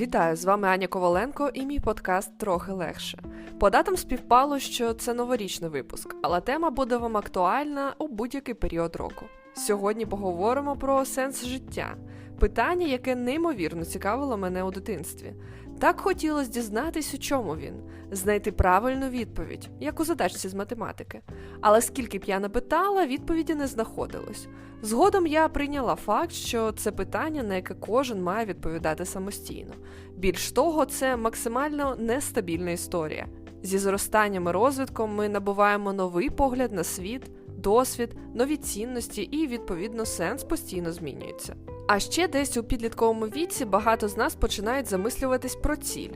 Вітаю, з вами Аня Коваленко і мій подкаст трохи легше. По датам співпало, що це новорічний випуск, але тема буде вам актуальна у будь-який період року. Сьогодні поговоримо про сенс життя, питання, яке неймовірно цікавило мене у дитинстві. Так хотілося дізнатись, у чому він, знайти правильну відповідь, як у задачці з математики. Але скільки б я не питала, відповіді не знаходилось. Згодом я прийняла факт, що це питання, на яке кожен має відповідати самостійно. Більш того, це максимально нестабільна історія. Зі зростанням і розвитком ми набуваємо новий погляд на світ, досвід, нові цінності і, відповідно, сенс постійно змінюється. А ще десь у підлітковому віці багато з нас починають замислюватись про ціль: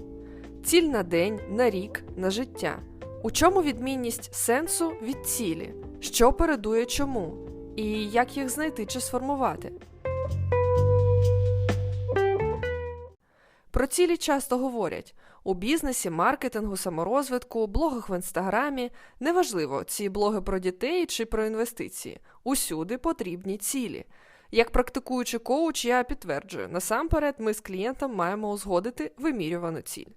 ціль на день, на рік, на життя. У чому відмінність сенсу від цілі? Що передує чому? І як їх знайти чи сформувати? Про цілі часто говорять у бізнесі, маркетингу, саморозвитку, блогах в інстаграмі. Неважливо, ці блоги про дітей чи про інвестиції. Усюди потрібні цілі. Як практикуючий коуч, я підтверджую, насамперед ми з клієнтом маємо узгодити вимірювану ціль.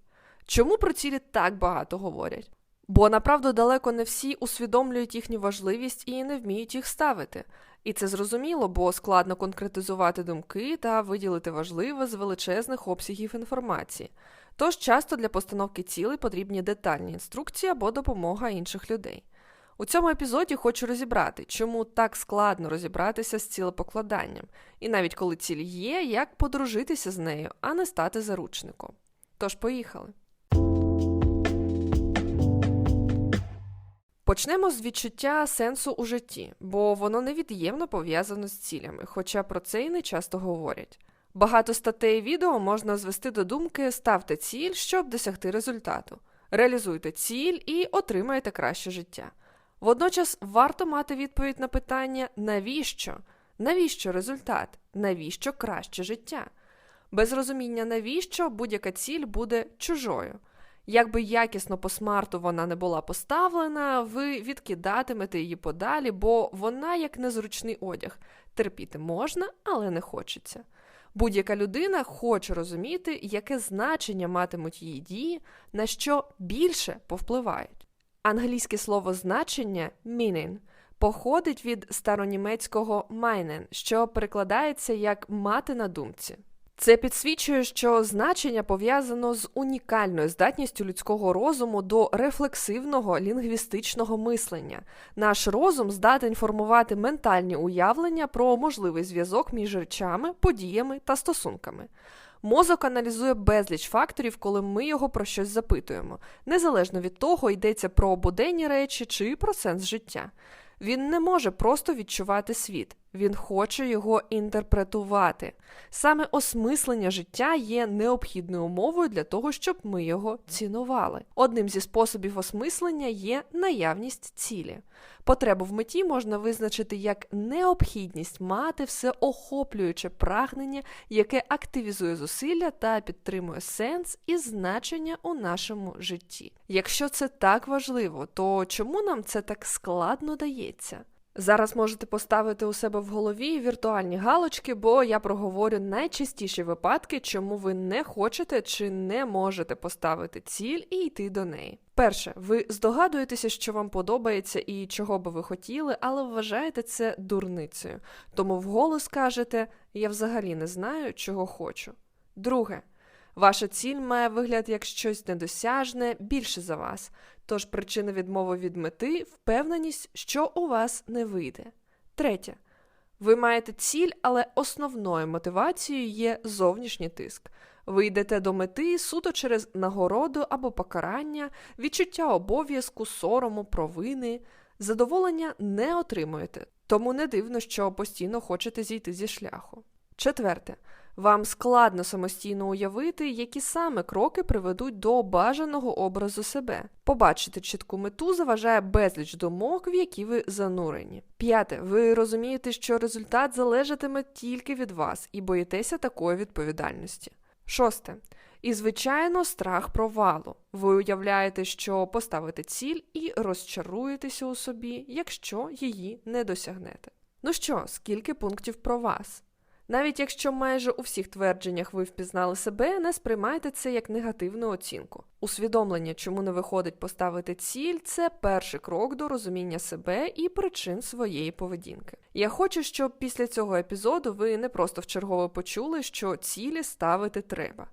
Чому про цілі так багато говорять? Бо направду далеко не всі усвідомлюють їхню важливість і не вміють їх ставити. І це зрозуміло, бо складно конкретизувати думки та виділити важливе з величезних обсягів інформації. Тож часто для постановки цілей потрібні детальні інструкції або допомога інших людей. У цьому епізоді хочу розібрати, чому так складно розібратися з цілепокладанням, і навіть коли ціль є, як подружитися з нею, а не стати заручником. Тож поїхали. Почнемо з відчуття сенсу у житті, бо воно невід'ємно пов'язано з цілями, хоча про це і не часто говорять. Багато статей відео можна звести до думки ставте ціль, щоб досягти результату. Реалізуйте ціль і отримаєте краще життя. Водночас варто мати відповідь на питання навіщо? Навіщо результат? Навіщо краще життя? Без розуміння навіщо будь-яка ціль буде чужою. Якби якісно по смарту вона не була поставлена, ви відкидатимете її подалі, бо вона як незручний одяг. Терпіти можна, але не хочеться. Будь-яка людина хоче розуміти, яке значення матимуть її дії, на що більше повпливають. Англійське слово значення meaning походить від старонімецького meinen, що перекладається як мати на думці. Це підсвічує, що значення пов'язано з унікальною здатністю людського розуму до рефлексивного лінгвістичного мислення. Наш розум здатен формувати ментальні уявлення про можливий зв'язок між речами, подіями та стосунками. Мозок аналізує безліч факторів, коли ми його про щось запитуємо, незалежно від того, йдеться про буденні речі чи про сенс життя. Він не може просто відчувати світ, він хоче його інтерпретувати. Саме осмислення життя є необхідною умовою для того, щоб ми його цінували. Одним зі способів осмислення є наявність цілі. Потребу в меті можна визначити як необхідність мати всеохоплююче прагнення, яке активізує зусилля та підтримує сенс і значення у нашому житті. Якщо це так важливо, то чому нам це так складно дається? Зараз можете поставити у себе в голові віртуальні галочки, бо я проговорю найчастіші випадки, чому ви не хочете чи не можете поставити ціль і йти до неї. Перше, ви здогадуєтеся, що вам подобається і чого би ви хотіли, але вважаєте це дурницею. Тому вголос кажете Я взагалі не знаю, чого хочу. Друге. Ваша ціль має вигляд як щось недосяжне більше за вас, тож причина відмови від мети впевненість, що у вас не вийде. Третє. Ви маєте ціль, але основною мотивацією є зовнішній тиск. Ви йдете до мети суто через нагороду або покарання, відчуття обов'язку, сорому, провини, задоволення не отримуєте, тому не дивно, що постійно хочете зійти зі шляху. Четверте. Вам складно самостійно уявити, які саме кроки приведуть до бажаного образу себе. Побачити чітку мету заважає безліч думок, в які ви занурені. П'яте, ви розумієте, що результат залежатиме тільки від вас і боїтеся такої відповідальності. Шосте. І, звичайно, страх провалу. Ви уявляєте, що поставите ціль і розчаруєтеся у собі, якщо її не досягнете. Ну що, скільки пунктів про вас? Навіть якщо майже у всіх твердженнях ви впізнали себе, не сприймайте це як негативну оцінку. Усвідомлення, чому не виходить поставити ціль, це перший крок до розуміння себе і причин своєї поведінки. Я хочу, щоб після цього епізоду ви не просто вчергово почули, що цілі ставити треба,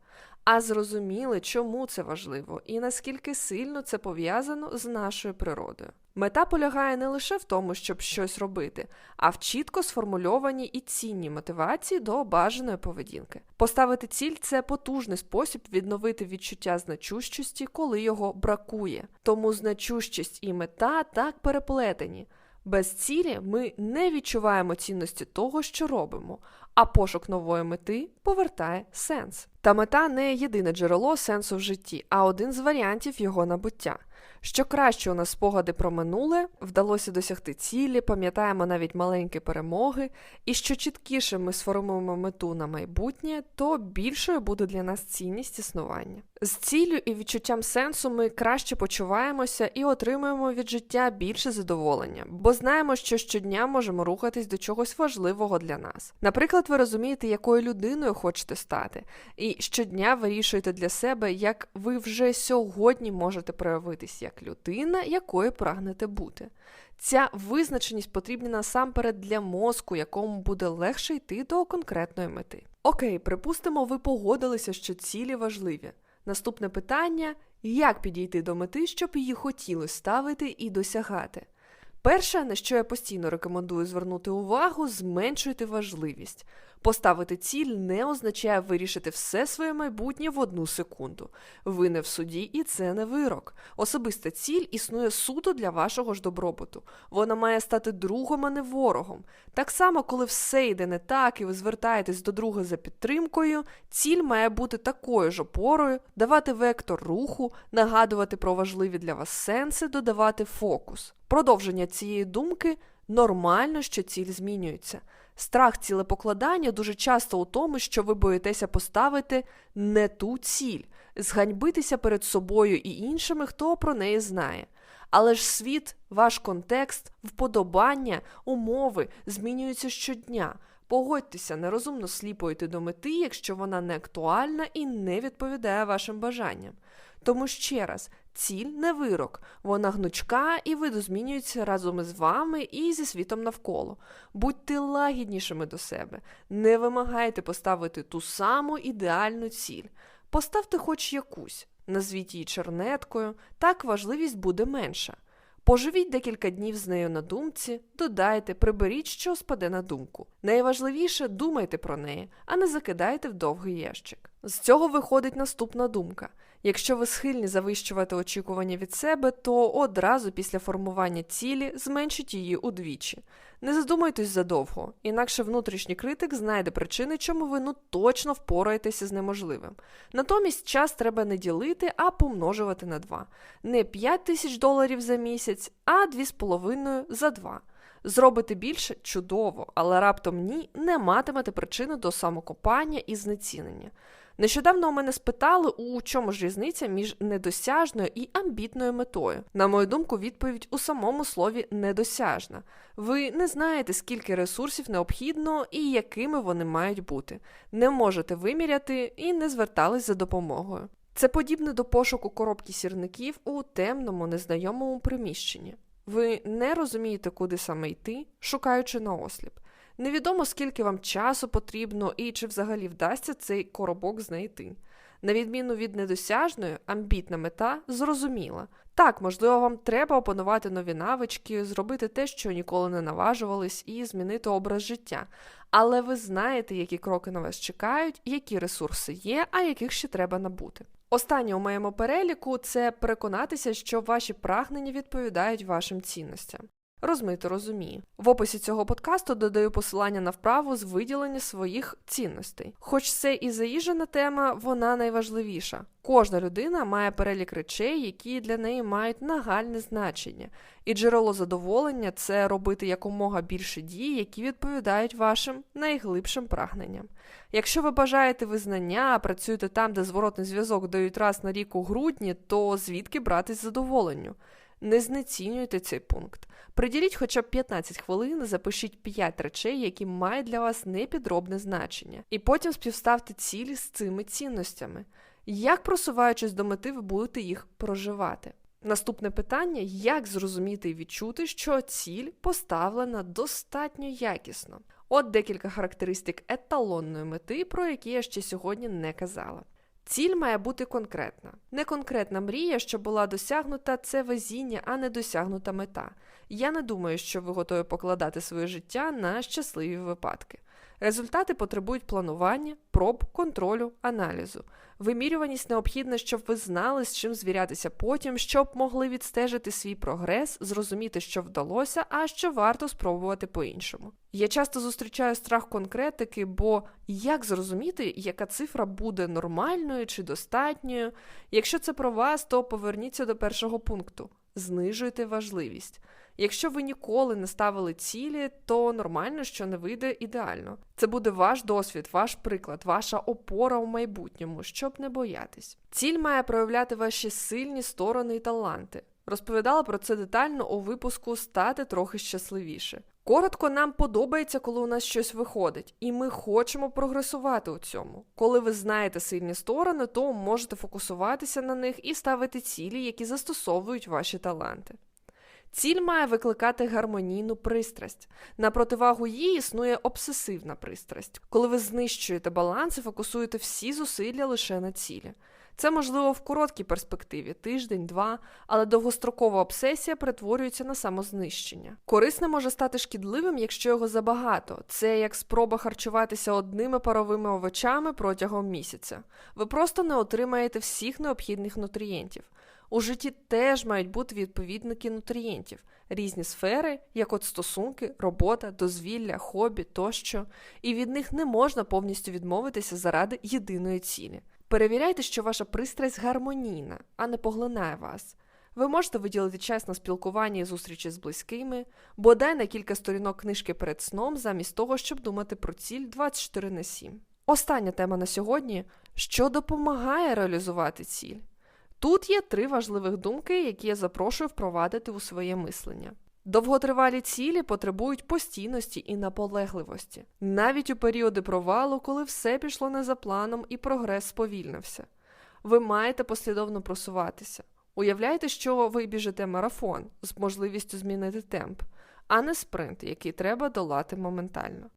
а зрозуміли, чому це важливо і наскільки сильно це пов'язано з нашою природою. Мета полягає не лише в тому, щоб щось робити, а в чітко сформульованій і цінній мотивації до бажаної поведінки. Поставити ціль це потужний спосіб відновити відчуття значущості, коли його бракує. Тому значущість і мета так переплетені. Без цілі ми не відчуваємо цінності того, що робимо, а пошук нової мети повертає сенс. Та мета не єдине джерело сенсу в житті, а один з варіантів його набуття. Що краще у нас спогади про минуле, вдалося досягти цілі, пам'ятаємо навіть маленькі перемоги, і що чіткіше ми сформуємо мету на майбутнє, то більшою буде для нас цінність існування. З ціллю і відчуттям сенсу ми краще почуваємося і отримуємо від життя більше задоволення, бо знаємо, що щодня можемо рухатись до чогось важливого для нас. Наприклад, ви розумієте, якою людиною хочете стати, і щодня вирішуєте для себе, як ви вже сьогодні можете проявитись як людина, якою прагнете бути. Ця визначеність потрібна насамперед для мозку, якому буде легше йти до конкретної мети. Окей, припустимо, ви погодилися, що цілі важливі. Наступне питання як підійти до мети, щоб її хотілося ставити і досягати. Перше, на що я постійно рекомендую звернути увагу, зменшуйте важливість. Поставити ціль не означає вирішити все своє майбутнє в одну секунду. Ви не в суді, і це не вирок. Особиста ціль існує суто для вашого ж добробуту. Вона має стати другом, а не ворогом. Так само, коли все йде не так, і ви звертаєтесь до друга за підтримкою, ціль має бути такою ж опорою, давати вектор руху, нагадувати про важливі для вас сенси, додавати фокус. Продовження цієї думки нормально, що ціль змінюється. Страх цілепокладання дуже часто у тому, що ви боїтеся поставити не ту ціль, зганьбитися перед собою і іншими, хто про неї знає. Але ж світ, ваш контекст, вподобання, умови змінюються щодня. Погодьтеся, нерозумно сліпо йти до мети, якщо вона не актуальна і не відповідає вашим бажанням. Тому ще раз, ціль не вирок, вона гнучка і видозмінюється разом із вами і зі світом навколо. Будьте лагіднішими до себе, не вимагайте поставити ту саму ідеальну ціль. Поставте хоч якусь, назвіть її чернеткою, так важливість буде менша. Поживіть декілька днів з нею на думці, додайте, приберіть, що спаде на думку. Найважливіше думайте про неї, а не закидайте в довгий ящик. З цього виходить наступна думка. Якщо ви схильні завищувати очікування від себе, то одразу після формування цілі зменшіть її удвічі. Не задумайтесь задовго, інакше внутрішній критик знайде причини, чому ви ну точно впораєтеся з неможливим. Натомість час треба не ділити, а помножувати на два. Не 5 тисяч доларів за місяць, а 2,5 за два. Зробити більше чудово, але раптом ні, не матимете причини до самокопання і знецінення. Нещодавно у мене спитали, у чому ж різниця між недосяжною і амбітною метою. На мою думку, відповідь у самому слові недосяжна. Ви не знаєте, скільки ресурсів необхідно і якими вони мають бути. Не можете виміряти і не звертались за допомогою. Це подібне до пошуку коробки сірників у темному, незнайомому приміщенні. Ви не розумієте, куди саме йти, шукаючи наосліп. Невідомо, скільки вам часу потрібно і чи взагалі вдасться цей коробок знайти. На відміну від недосяжної, амбітна мета зрозуміла. Так, можливо, вам треба опанувати нові навички, зробити те, що ніколи не наважувались, і змінити образ життя. Але ви знаєте, які кроки на вас чекають, які ресурси є, а яких ще треба набути. Останнє у моєму переліку це переконатися, що ваші прагнення відповідають вашим цінностям розмито розумію. В описі цього подкасту додаю посилання на вправу з виділення своїх цінностей. Хоч це і заїжджена тема, вона найважливіша. Кожна людина має перелік речей, які для неї мають нагальне значення, і джерело задоволення це робити якомога більше дій, які відповідають вашим найглибшим прагненням. Якщо ви бажаєте визнання, працюєте там, де зворотний зв'язок дають раз на рік у грудні, то звідки братись задоволенню? Не знецінюйте цей пункт. Приділіть хоча б 15 хвилин, запишіть 5 речей, які мають для вас непідробне значення, і потім співставте цілі з цими цінностями. Як просуваючись до мети, ви будете їх проживати? Наступне питання: як зрозуміти і відчути, що ціль поставлена достатньо якісно? От декілька характеристик еталонної мети, про які я ще сьогодні не казала. Ціль має бути конкретна. Не конкретна мрія, що була досягнута, це везіння, а не досягнута мета. Я не думаю, що ви готові покладати своє життя на щасливі випадки. Результати потребують планування, проб, контролю, аналізу. Вимірюваність необхідна, щоб ви знали, з чим звірятися потім, щоб могли відстежити свій прогрес, зрозуміти, що вдалося, а що варто спробувати по-іншому. Я часто зустрічаю страх конкретики, бо як зрозуміти, яка цифра буде нормальною чи достатньою? Якщо це про вас, то поверніться до першого пункту: знижуйте важливість. Якщо ви ніколи не ставили цілі, то нормально, що не вийде ідеально. Це буде ваш досвід, ваш приклад, ваша опора у майбутньому, щоб не боятись. Ціль має проявляти ваші сильні сторони і таланти. Розповідала про це детально у випуску Стати трохи щасливіше. Коротко, нам подобається, коли у нас щось виходить, і ми хочемо прогресувати у цьому. Коли ви знаєте сильні сторони, то можете фокусуватися на них і ставити цілі, які застосовують ваші таланти. Ціль має викликати гармонійну пристрасть. На противагу їй існує обсесивна пристрасть, коли ви знищуєте баланс і фокусуєте всі зусилля лише на цілі. Це можливо в короткій перспективі тиждень-два, але довгострокова обсесія перетворюється на самознищення. Корисне може стати шкідливим, якщо його забагато. Це як спроба харчуватися одними паровими овочами протягом місяця. Ви просто не отримаєте всіх необхідних нутрієнтів. У житті теж мають бути відповідники нутрієнтів, різні сфери, як от стосунки, робота, дозвілля, хобі тощо, і від них не можна повністю відмовитися заради єдиної цілі. Перевіряйте, що ваша пристрасть гармонійна, а не поглинає вас. Ви можете виділити час на спілкування і зустрічі з близькими, бодай на кілька сторінок книжки перед сном, замість того, щоб думати про ціль 24 на 7. Остання тема на сьогодні: що допомагає реалізувати ціль. Тут є три важливих думки, які я запрошую впровадити у своє мислення. Довготривалі цілі потребують постійності і наполегливості, навіть у періоди провалу, коли все пішло не за планом і прогрес сповільнився. Ви маєте послідовно просуватися. Уявляйте, що ви біжите марафон з можливістю змінити темп, а не спринт, який треба долати моментально.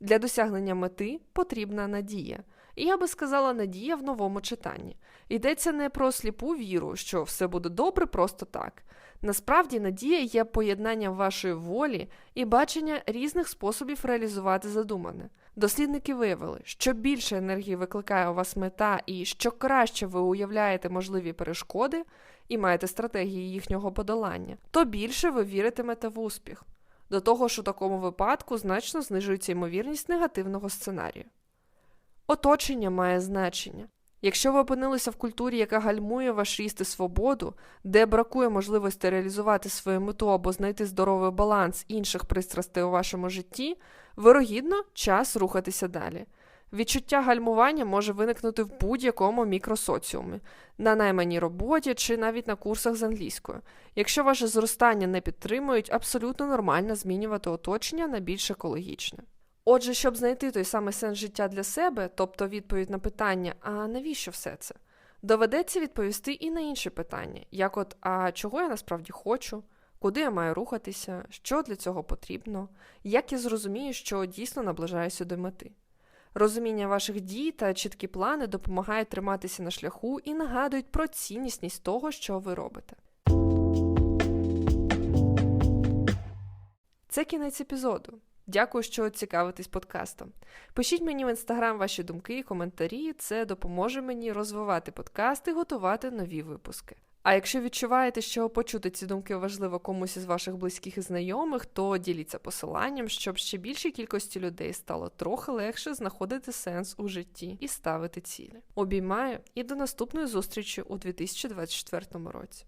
Для досягнення мети потрібна надія. І я би сказала надія в новому читанні. Йдеться не про сліпу віру, що все буде добре просто так. Насправді, надія є поєднанням вашої волі і бачення різних способів реалізувати задумане. Дослідники виявили, що більше енергії викликає у вас мета і що краще ви уявляєте можливі перешкоди і маєте стратегії їхнього подолання, то більше ви віритимете в успіх. До того ж, у такому випадку значно знижується ймовірність негативного сценарію. Оточення має значення. Якщо ви опинилися в культурі, яка гальмує ваш ріст і свободу, де бракує можливості реалізувати свою мету або знайти здоровий баланс інших пристрастей у вашому житті, вирогідно час рухатися далі. Відчуття гальмування може виникнути в будь-якому мікросоціумі, на найманій роботі чи навіть на курсах з англійською. Якщо ваше зростання не підтримують, абсолютно нормально змінювати оточення на більш екологічне. Отже, щоб знайти той самий сенс життя для себе, тобто відповідь на питання, а навіщо все це, доведеться відповісти і на інші питання, як от а чого я насправді хочу, куди я маю рухатися, що для цього потрібно, як я зрозумію, що дійсно наближаюся до мети. Розуміння ваших дій та чіткі плани допомагають триматися на шляху і нагадують про цінність того, що ви робите. Це кінець епізоду. Дякую, що цікавитесь подкастом. Пишіть мені в інстаграм ваші думки і коментарі, це допоможе мені розвивати подкаст і готувати нові випуски. А якщо відчуваєте, що почути ці думки важливо комусь із ваших близьких і знайомих, то діліться посиланням, щоб ще більшій кількості людей стало трохи легше знаходити сенс у житті і ставити цілі. Обіймаю і до наступної зустрічі у 2024 році.